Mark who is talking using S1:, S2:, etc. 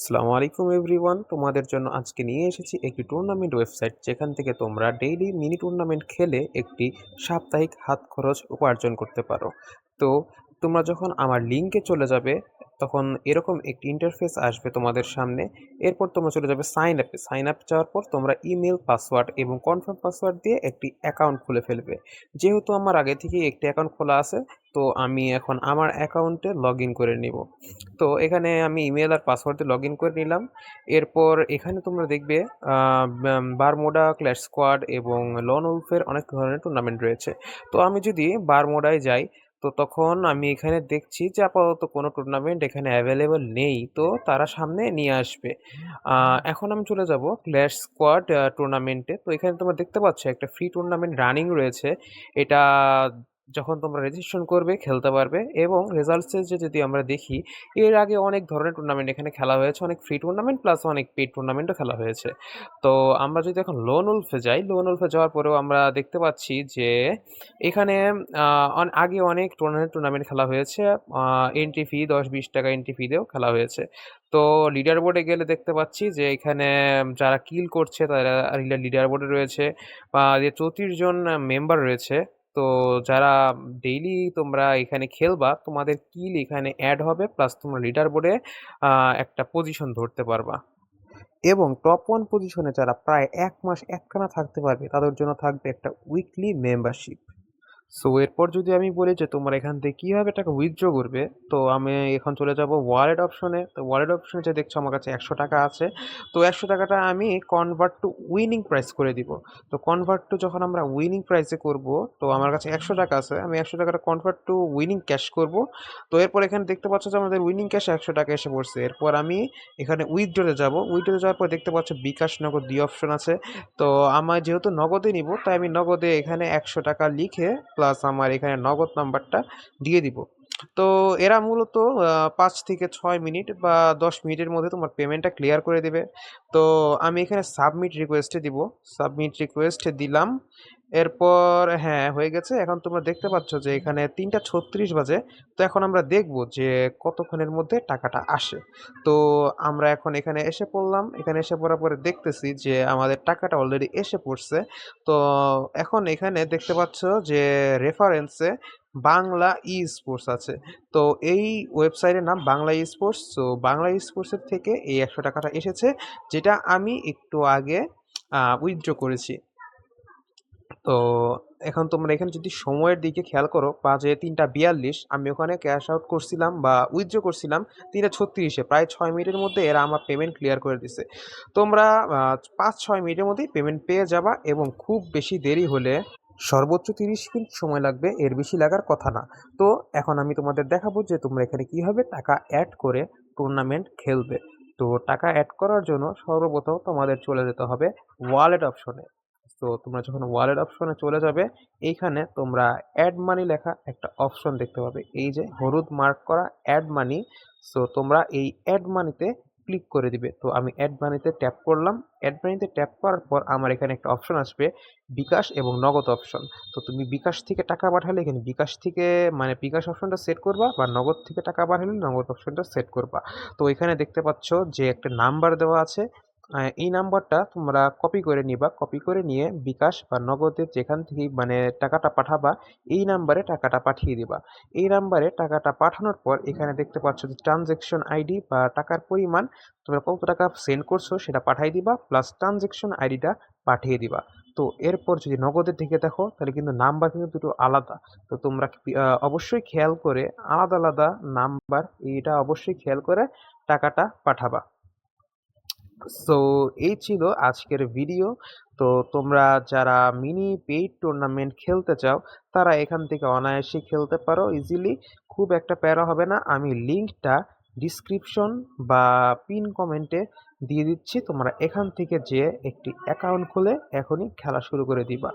S1: আসসালামু আলাইকুম এভরিওয়ান। তোমাদের জন্য আজকে নিয়ে এসেছি একটি টুর্নামেন্ট ওয়েবসাইট যেখান থেকে তোমরা ডেইলি মিনি টুর্নামেন্ট খেলে একটি সাপ্তাহিক হাত খরচ উপার্জন করতে পারো। তো তোমরা যখন আমার লিঙ্কে চলে যাবে, তখন এরকম একটি ইন্টারফেস আসবে তোমাদের সামনে। এরপর তোমরা চলে যাবে সাইন আপে সাইন আপ যাওয়ার পর তোমরা ইমেল পাসওয়ার্ড এবং কনফার্ম পাসওয়ার্ড দিয়ে একটি অ্যাকাউন্ট খুলে ফেলবে। যেহেতু আমার আগে থেকেই একটি অ্যাকাউন্ট খোলা আছে, তো আমি এখন আমার অ্যাকাউন্টে লগ ইন করে নিব। তো এখানে আমি ইমেল আর পাসওয়ার্ড দিয়ে লগ ইন করে নিলাম। এরপর এখানে তোমরা দেখবে বারমোডা ক্ল্যাশ স্কোয়াড এবং লন উলফের অনেক ধরনের টুর্নামেন্ট রয়েছে। তো আমি যদি বারমোডায় যাই তো তখন আমি এখানে দেখছি যে আপাতত কোনো টুর্নামেন্ট এখানে অ্যাভেলেবল নেই। তো তারা সামনে নিয়ে আসবে। এখন আমি চলে যাব ক্ল্যাশ স্কোয়াড টুর্নামেন্টে তো এখানে তোমরা দেখতে পাচ্ছ একটা ফ্রি টুর্নামেন্ট রানিং রয়েছে। এটা যখন তোমরা রেজিস্ট্রেশন করবে, খেলতে পারবে এবং রেজাল্টসে যে যদি আমরা দেখি, এর আগে অনেক ধরনের টুর্নামেন্ট এখানে খেলা হয়েছে, অনেক ফ্রি টুর্নামেন্ট প্লাস অনেক পেড টুর্নামেন্টও খেলা হয়েছে। তো আমরা যদি এখন লোন উলফে যাই লোন উলফে যাওয়ার পরেও আমরা দেখতে পাচ্ছি যে এখানে আগে অনেক টুর্নামেন্ট টুর্নামেন্ট খেলা হয়েছে এন্ট্রি ফি দশ, বিশ টাকা এন্ট্রি ফি দিয়েও খেলা হয়েছে। তো লিডার বোর্ডে গেলে দেখতে পাচ্ছি যে এখানে যারা কিল করছে তারা লিডার বোর্ডে রয়েছে, বা যে চৌত্রিশ জন মেম্বার রয়েছে। তো যারা ডেইলি তোমরা এখানে খেলবা, তোমাদের কিল এখানে অ্যাড হবে প্লাস তোমরা লিডার বোর্ডে একটা পজিশন ধরতে পারবা। এবং টপ ওয়ান পজিশনে যারা প্রায় এক মাস একখানা থাকতে পারবে, তাদের জন্য থাকবে একটা উইকলি মেম্বারশিপ সো এরপর যদি আমি বলি যে তোমার এখান থেকে কীভাবে টাকা উইথড্র করবে, তো আমি এখন চলে যাব ওয়ালেট অপশনে তো ওয়ালেট অপশনে যে দেখছ আমার কাছে একশো টাকা আছে। তো একশো টাকাটা আমি কনভার্ট টু উইনিং প্রাইস করে দিব। তো কনভার্ট টু যখন আমরা উইনিং প্রাইসে করব, তো আমার কাছে একশো টাকা আছে। আমি একশো টাকাটা কনভার্ট টু উইনিং ক্যাশ করব। তো এরপর এখানে দেখতে পাচ্ছ যে আমাদের উইনিং ক্যাশ একশো টাকা এসে পড়ছে। এরপর আমি এখানে উইথড্রতে যাব। উইথড্রতে যাওয়ার পর দেখতে পাচ্ছ বিকাশ নগদ দুই অপশন আছে। তো আমার যেহেতু নগদে নিব, তাই আমি নগদে এখানে একশো টাকা লিখে প্লাস আমার এখানে নগদ নাম্বারটা দিয়ে দিব। তো এরা মূলত পাঁচ থেকে ছয় মিনিট বা দশ মিনিটের মধ্যে তোমার পেমেন্টটা ক্লিয়ার করে দেবে। তো আমি এখানে সাবমিট রিকোয়েস্টে দিব। সাবমিট রিকোয়েস্টে দিলাম। এরপর হ্যাঁ হয়ে গেছে। এখন তোমরা দেখতে পাচ্ছ যে এখানে তিনটা ছত্রিশ বাজে। তো এখন আমরা দেখব যে কতক্ষণের মধ্যে টাকাটা আসে। তো আমরা এখন এখানে এসে পড়লাম। এখানে এসে পড়ার পরে দেখতেছি যে আমাদের টাকাটা অলরেডি এসে পড়ছে। তো এখন এখানে দেখতে পাচ্ছ যে রেফারেন্সে বাংলা ই স্পোর্টস আছে। তো এই ওয়েবসাইটের নাম বাংলা ই স্পোর্টস তো বাংলা ই স্পোর্টসের থেকে এই একশো টাকাটা এসেছে, যেটা আমি একটু আগে উইথড্র করেছি। তো এখন তোমরা এখানে যদি সময়ের দিকে খেয়াল করো, বাজে তিনটা বিয়াল্লিশ, আমি ওখানে ক্যাশ আউট করছিলাম বা উইথড্র করছিলাম তিনটা ছত্রিশে, প্রায় ছয় মিনিটের মধ্যে এরা আমার পেমেন্ট ক্লিয়ার করে দিছে। তোমরা পাঁচ, ছয় মিনিটের মধ্যেই পেমেন্ট পেয়ে যাবা এবং খুব বেশি দেরি হলে সর্বোচ্চ তিরিশ মিনিট সময় লাগবে, এর বেশি লাগার কথা না। তো এখন আমি তোমাদের দেখাবো যে তোমরা এখানে কীভাবে টাকা অ্যাড করে টুর্নামেন্ট খেলবে। তো টাকা অ্যাড করার জন্য সর্বপ্রথম তোমাদের চলে যেতে হবে ওয়ালেট অপশনে তো তোমরা যখন ওয়ালেট অপশনে চলে যাবে, এইখানে তোমরা অ্যাড মানি লেখা একটা অপশন দেখতে পাবে। এই যে হলুদ মার্ক করা অ্যাড মানি সো তোমরা এই অ্যাড মানিতে ক্লিক করে দিবে। তো আমি অ্যাড মানিতে ট্যাপ করলাম। অ্যাড মানিতে ট্যাপ করার পর আমার এখানে একটা অপশন আসবে, বিকাশ এবং নগদ অপশন তো তুমি বিকাশ থেকে টাকা পাঠালে এখানে বিকাশ থেকে মানে বিকাশ অপশনটা সেট করবা বা নগদ থেকে টাকা পাঠালে নগদ অপশনটা সেট করবা। তো এখানে দেখতে পাচ্ছ যে একটা নাম্বার দেওয়া আছে। এই নাম্বারটা তোমরা কপি করে নিবা। কপি করে নিয়ে বিকাশ বা নগদের যেখান থেকে মানে টাকাটা পাঠাবা, এই নাম্বারে টাকাটা পাঠিয়ে দিবা। এই নাম্বারে টাকাটা পাঠানোর পর এখানে দেখতে পাচ্ছ যে ট্রানজ্যাকশন আইডি বা টাকার পরিমাণ তোমরা কত টাকা সেন্ড করছ সেটা পাঠিয়ে দিবা প্লাস ট্রানজ্যাকশন আইডিটা পাঠিয়ে দিবা। তো এরপর যদি নগদের দিকে দেখো, তাহলে কিন্তু নাম্বার কিন্তু দুটো আলাদা। তো তোমরা অবশ্যই খেয়াল করে আলাদা আলাদা নাম্বার, এটা অবশ্যই খেয়াল করে টাকাটা পাঠাবা। সো এই ছিল আজকের ভিডিও তো তোমরা যারা মিনি পেইড টুর্নামেন্ট খেলতে চাও, তারা এখান থেকে অনায়াসে খেলতে পারো ইজিলি খুব একটা প্যারা হবে না। আমি লিঙ্কটা ডিসক্রিপশন বা পিন কমেন্টে দিয়ে দিচ্ছি। তোমরা এখান থেকে যে একটি অ্যাকাউন্ট খুলে এখনই খেলা শুরু করে দিবা।